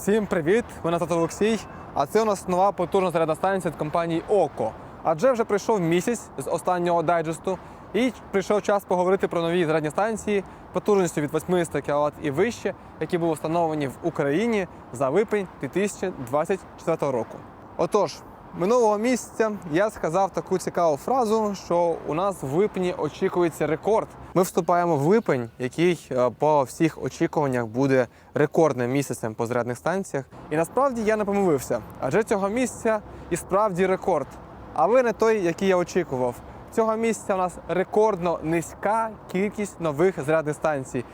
Всім привіт! Мене звати Олексій. А це у нас нова потужна зарядна станція від компанії ОКО. Адже вже прийшов місяць з останнього дайджесту, і прийшов час поговорити про нові зарядні станції потужністю від 80 кВт і вище, які були встановлені в Україні за випень 2024 року. Отож, минулого місяця я сказав таку цікаву фразу, що у нас в липні очікується рекорд. Ми вступаємо в липень, який е, по всіх очікуваннях буде рекордним місяцем по зарядних станціях. І насправді я не помилився, адже цього місяця і справді рекорд. Але не той, який я очікував. Цього місяця у нас рекордно низька кількість нових зарядних станцій.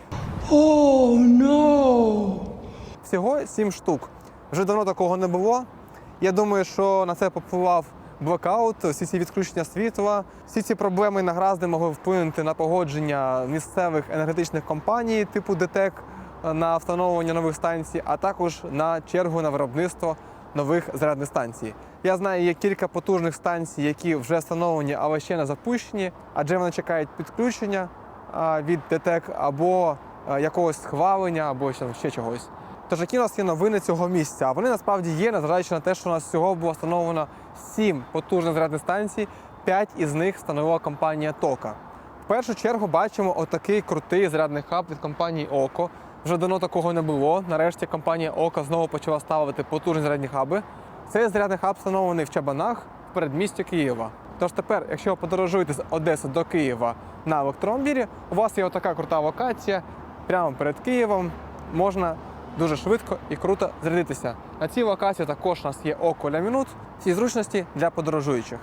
Oh no! Всього 7 штук. Вже давно такого не було. Я думаю, що на це попливав блокаут, всі ці відключення світла, всі ці проблеми награзди могли вплинути на погодження місцевих енергетичних компаній типу ДТЕК на встановлення нових станцій, а також на чергу на виробництво нових зарядних станцій. Я знаю, є кілька потужних станцій, які вже встановлені, але ще не запущені, адже вони чекають підключення від ДТЕК або якогось схвалення, або ще чогось. Тож які у нас є новини цього місця? А вони насправді є, незважаючи на те, що у нас всього було встановлено 7 потужних зарядних станцій, 5 із них встановила компанія Тока. В першу чергу бачимо отакий крутий зарядний хаб від компанії Око. Вже давно такого не було. Нарешті компанія Око знову почала ставити потужні зарядні хаби. Цей зарядний хаб встановлений в Чабанах в передмісті Києва. Тож тепер, якщо ви подорожуєте з Одеси до Києва на електромобілі, у вас є отака крута локація прямо перед Києвом. Можна дуже швидко і круто зарядитися. На цій локації також у нас є око для минут, всі зручності для подорожуючих.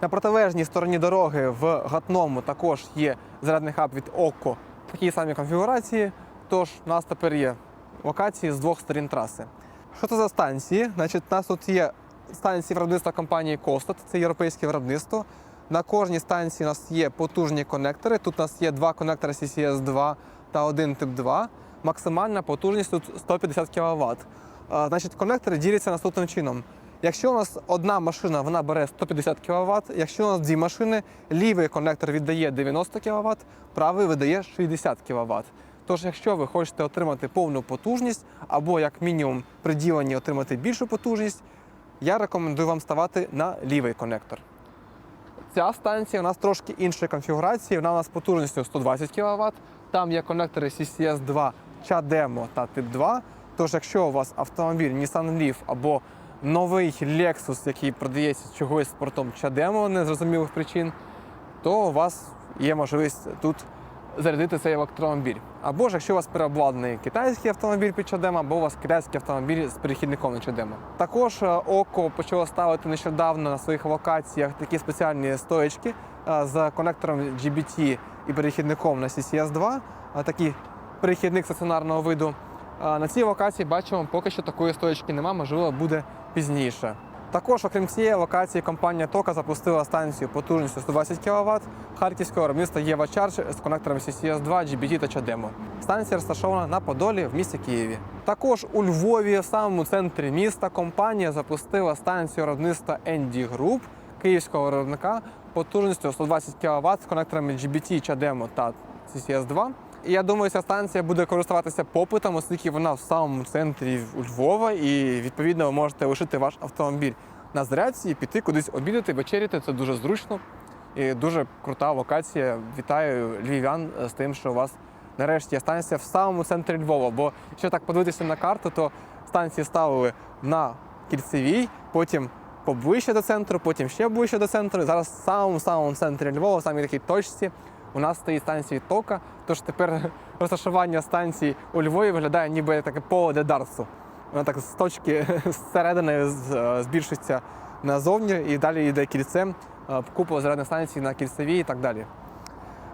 На протилежній стороні дороги в Гатному також є зарядний хаб від ОКО в такій самій конфігурації. Тож у нас тепер є локації з двох сторін траси. Що це за станції? Значить, у нас тут є станції виробництва компанії Костат, це європейське виробництво. На кожній станції у нас є потужні конектори. Тут у нас є два конектори CCS 2 та один тип 2 максимальна потужність тут 150 кВт. Значить, конектори діляться наступним чином. Якщо у нас одна машина вона бере 150 кВт, якщо у нас дві машини, лівий конектор віддає 90 кВт, правий видає 60 кВт. Тож, якщо ви хочете отримати повну потужність, або, як мінімум, приділені отримати більшу потужність, я рекомендую вам ставати на лівий конектор. Ця станція у нас трошки іншої конфігурації, вона у нас потужністю 120 кВт, там є конектори CCS2 чадемо та тип 2. Тож, якщо у вас автомобіль Nissan Leaf або новий Lexus, який продається чогось з портом чадемо незрозумілих причин, то у вас є можливість тут зарядити цей електромобіль. Або ж якщо у вас переобладнаний китайський автомобіль під чадемо, або у вас китайський автомобіль з перехідником на чадемо. Також е, око почало ставити нещодавно на своїх локаціях такі спеціальні стоечки е, з конектором GBT і перехідником на CCS2, е, такі перехідник стаціонарного виду. На цій локації бачимо, поки що такої стоечки немає, можливо, буде пізніше. Також, окрім цієї локації, компанія Тока запустила станцію потужністю 120 кВт харківського виробництва Charge з конекторами CCS 2, GBT та CHAdeMO. Станція розташована на Подолі в місті Києві. Також у Львові, в самому центрі міста, компанія запустила станцію виробництва ND Group київського виробника потужністю 120 кВт з конекторами GBT, CHAdeMO та CCS 2. І я думаю, ця станція буде користуватися попитом, оскільки вона в самому центрі у Львова, і відповідно ви можете лишити ваш автомобіль на зарядці і піти кудись обідати, вечеряти. Це дуже зручно і дуже крута локація. Вітаю львів'ян з тим, що у вас нарешті є станція в самому центрі Львова. Бо якщо так подивитися на карту, то станції ставили на кільцевій, потім поближче до центру, потім ще ближче до центру. Зараз в самому самому центрі Львова, в самій такій точці, у нас стоїть станція тока. Тож тепер розташування станції у Львові виглядає ніби таке поле для дартсу. Вона так з точки зсередини е, збільшується назовні і далі йде кільцем, е, купа зарядних станцій на кільцевій і так далі.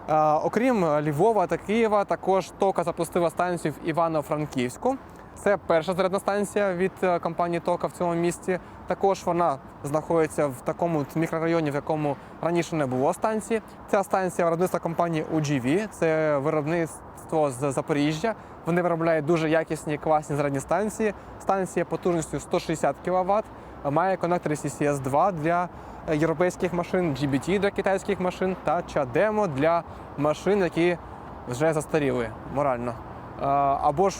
Е, Окрім Львова та Києва, також Тока запустила станцію в Івано-Франківську. Це перша зарядна станція від е, компанії Тока в цьому місті. Також вона знаходиться в такому мікрорайоні, в якому раніше не було станції. Ця станція виробництва компанії UGV, це виробництво з Запоріжжя. Вони виробляють дуже якісні, класні зарядні станції. Станція потужністю 160 кВт, має конектори CCS 2 для е, європейських машин, GBT для китайських машин та CHAdeMO для машин, які вже застаріли морально. Е, Або ж,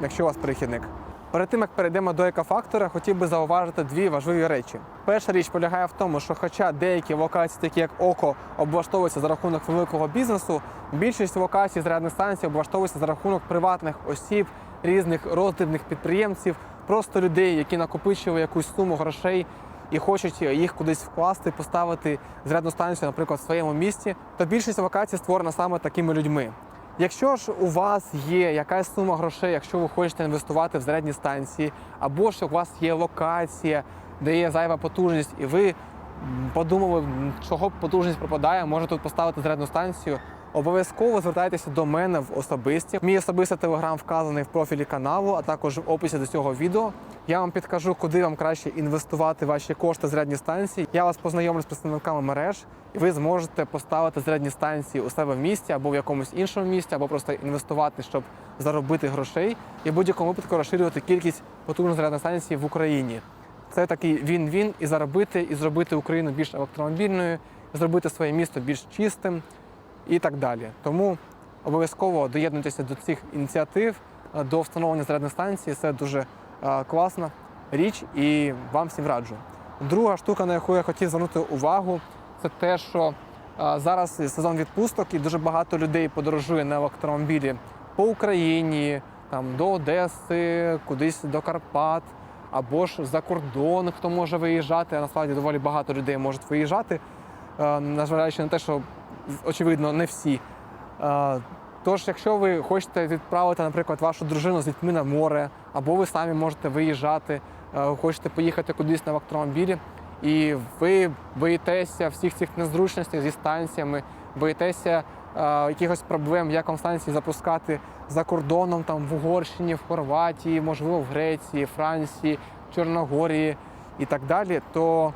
якщо у вас перехідник. Перед тим як перейдемо до екофактора, хотів би зауважити дві важливі речі. Перша річ полягає в тому, що хоча деякі локації, такі як око, облаштовуються за рахунок великого бізнесу, більшість локацій зарядних станцій облаштовуються за рахунок приватних осіб, різних роздрібних підприємців, просто людей, які накопичили якусь суму грошей і хочуть їх кудись вкласти, поставити зарядну станцію, наприклад, в своєму місті, то більшість локацій створена саме такими людьми. Якщо ж у вас є якась сума грошей, якщо ви хочете інвестувати в зарядні станції, або ж у вас є локація, де є зайва потужність, і ви подумали, чого потужність пропадає, може тут поставити зарядну станцію. Обов'язково звертайтеся до мене в особисті. Мій особистий телеграм вказаний в профілі каналу, а також в описі до цього відео. Я вам підкажу, куди вам краще інвестувати ваші кошти зарядні станції. Я вас познайомлю з представниками мереж, і ви зможете поставити зарядні станції у себе в місті або в якомусь іншому місті, або просто інвестувати, щоб заробити грошей, і в будь-якому випадку розширювати кількість потужних зарядних станцій в Україні. Це такий він-він і заробити, і зробити Україну більш електромобільною, зробити своє місто більш чистим і так далі. Тому обов'язково доєднуйтеся до цих ініціатив, е, до встановлення зарядних станцій. Це дуже е, класна річ і вам всім раджу. Друга штука, на яку я хотів звернути увагу, це те, що е, зараз сезон відпусток і дуже багато людей подорожує на електромобілі по Україні, там до Одеси, кудись до Карпат. Або ж за кордон, хто може виїжджати, а насправді доволі багато людей можуть виїжджати, незважаючи на те, що очевидно не всі. Тож, якщо ви хочете відправити, наприклад, вашу дружину з дітьми на море, або ви самі можете виїжджати, хочете поїхати кудись на електромобілі, і ви боїтеся всіх цих незручностей зі станціями, боїтеся якихось проблем, як вам станції запускати за кордоном, там в Угорщині, в Хорватії, можливо, в Греції, Франції, Чорногорії і так далі, то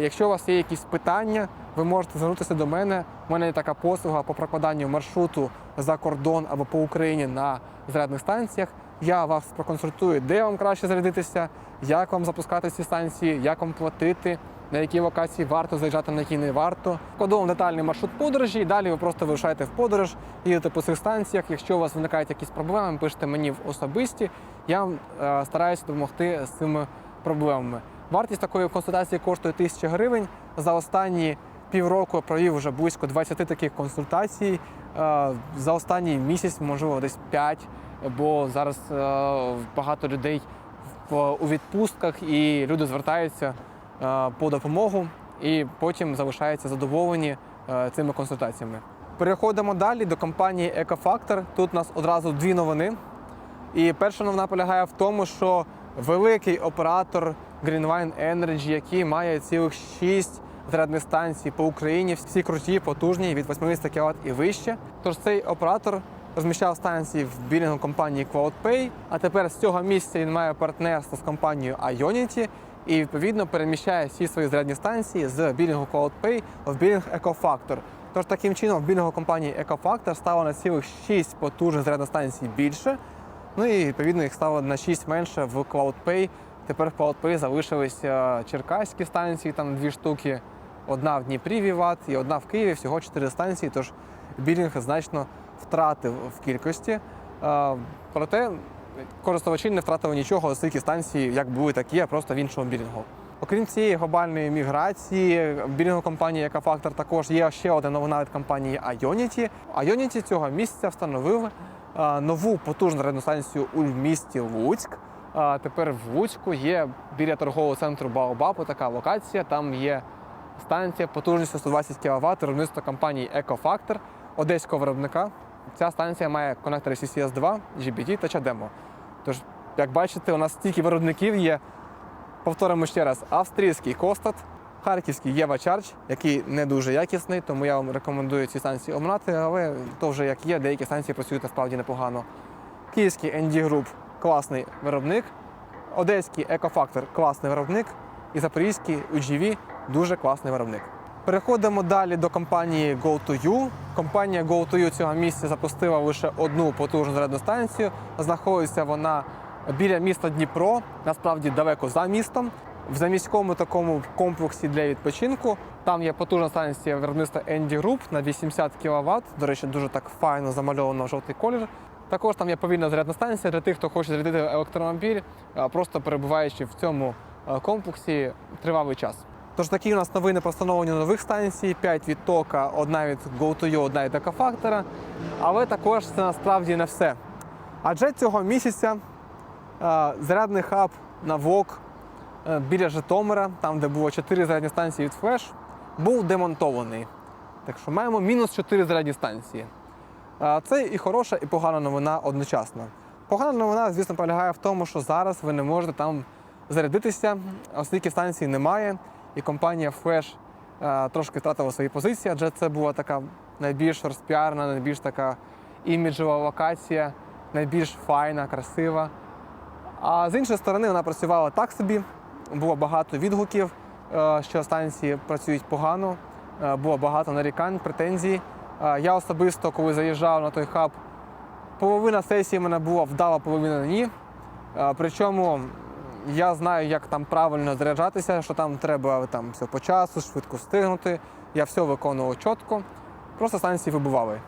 якщо у вас є якісь питання, ви можете звернутися до мене. У мене є така послуга по прокладанню маршруту за кордон або по Україні на зарядних станціях. Я вас проконсультую, де вам краще зарядитися, як вам запускати ці станції, як вам платити, на які локації варто заїжджати, на які не варто. Вам детальний маршрут подорожі, і далі ви просто вирушаєте в подорож, їдете по цих станціях. Якщо у вас виникають якісь проблеми, пишете мені в особисті. Я вам е, стараюся допомогти з цими проблемами. Вартість такої консультації коштує 1000 гривень. За останні півроку провів вже близько 20 таких консультацій. Е, За останній місяць, можливо, десь 5, бо зараз е, багато людей у відпустках і люди звертаються е, по допомогу і потім залишаються задоволені цими консультаціями. Переходимо далі до компанії Екофактор. Тут у нас одразу дві новини. І перша новина полягає в тому, що великий оператор Greenvine Energy, який має цілих 6 зарядних станцій по Україні, всі круті, потужні від 80 кВт і вище. Тож цей оператор розміщав станції в білінгу компанії CloudPay, а тепер з цього місця він має партнерство з компанією Ionity і відповідно переміщає всі свої зарядні станції з білінгу CloudPay в білінг EcoFactor. Тож таким чином в білінгу компанії EcoFactor стало на цілих 6 потужних зарядних станцій більше. Ну і відповідно їх стало на 6 менше в CloudPay. Тепер в CloudPay залишилися черкаські станції, там дві штуки. Одна в Дніпрі Віват і одна в Києві, всього 4 станції. Тож білінг значно втратив в кількості. Е, Проте користувачі не втратили нічого, оскільки станції як були, так є, просто в іншому білінгу. Окрім цієї глобальної міграції, білінгу компанії яка фактор також є ще одна новина від компанії Ionity. Ionity цього місяця встановив е, нову потужну зарядну станцію у місті Луцьк. А тепер в Луцьку є біля торгового центру Баобабу така локація. Там є станція потужністю 120 кВт виробництва компанії EcoFactor одеського виробника. Ця станція має конектори CCS2, GBT та CHAdeMO. Тож, як бачите, у нас стільки виробників є. Повторимо ще раз: австрійський Костат, харківський Єва Charge, який не дуже якісний, тому я вам рекомендую ці станції оминати, але то вже як є, деякі станції працюють насправді непогано. Київський ND Group класний виробник, Одеський EcoFactor класний виробник і Запорізький UGV дуже класний виробник. Переходимо далі до компанії Go2U. Компанія Go2U цього місця запустила лише одну потужну зарядну станцію. Знаходиться вона біля міста Дніпро, насправді далеко за містом. В заміському такому комплексі для відпочинку. Там є потужна станція виробництва Andy Group на 80 кВт. До речі, дуже так файно замальовано в жовтий колір. Також там є повільна зарядна станція для тих, хто хоче зарядити електромобіль, просто перебуваючи в цьому комплексі тривалий час. Тож такі у нас новини про встановлення нових станцій: 5 від тока, одна від GoToYo, одна від Екофактора. Але також це насправді не все. Адже цього місяця е, зарядний хаб на ВОК е, біля Житомира, там де було 4 зарядні станції від Flash, був демонтований. Так що маємо мінус 4 зарядні станції. Це і хороша, і погана новина одночасно. Погана новина, звісно, полягає в тому, що зараз ви не можете там зарядитися, оскільки станцій немає, і компанія Flash е, трошки втратила свої позиції, адже це була така найбільш розпіарна, найбільш така іміджова локація, найбільш файна, красива. А з іншої сторони, вона працювала так собі. Було багато відгуків, е, що станції працюють погано, е, було багато нарікань, претензій. Я особисто, коли заїжджав на той хаб, половина сесії в мене була вдала, половина ні. Причому я знаю, як там правильно заряджатися, що там треба там все по часу, швидко встигнути. Я все виконував чітко. Просто станції вибивали.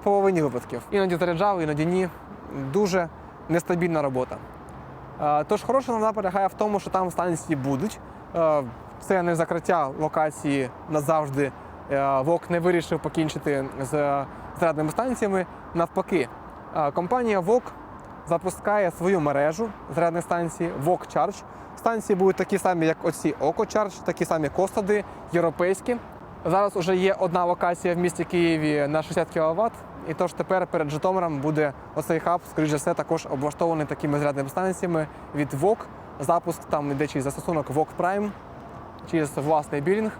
В половині випадків. Іноді заряджав, іноді ні. Дуже нестабільна робота. Тож хороша новина полягає в тому, що там станції будуть. Це не закриття локації назавжди. ВОК не вирішив покінчити з зарядними станціями. Навпаки, компанія ВОК запускає свою мережу зарядних станцій ВОК Charge. Станції будуть такі самі, як оці Око Charge, такі самі Костади, європейські. Зараз вже є одна локація в місті Києві на 60 кВт. І тож тепер перед Житомиром буде оцей хаб, скоріш за все, також облаштований такими зарядними станціями від ВОК. Запуск там йде через застосунок ВОК Prime, через власний білінг.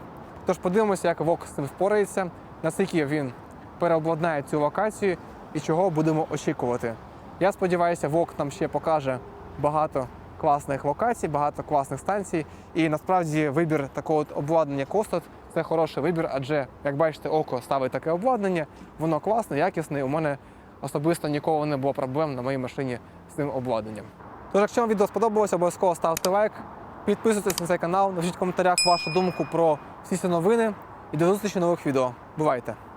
Тож подивимося, як ВОК з цим впорається, наскільки він переобладнає цю локацію і чого будемо очікувати. Я сподіваюся, ВОК нам ще покаже багато класних локацій, багато класних станцій. І насправді вибір такого от обладнання Костот це хороший вибір, адже, як бачите, око ставить таке обладнання, воно класне, якісне. У мене особисто ніколи не було проблем на моїй машині з цим обладнанням. Тож, якщо вам відео сподобалося, обов'язково ставте лайк, підписуйтесь на цей канал, напишіть в коментарях вашу думку про всі ці новини і до зустрічі нових відео. Бувайте!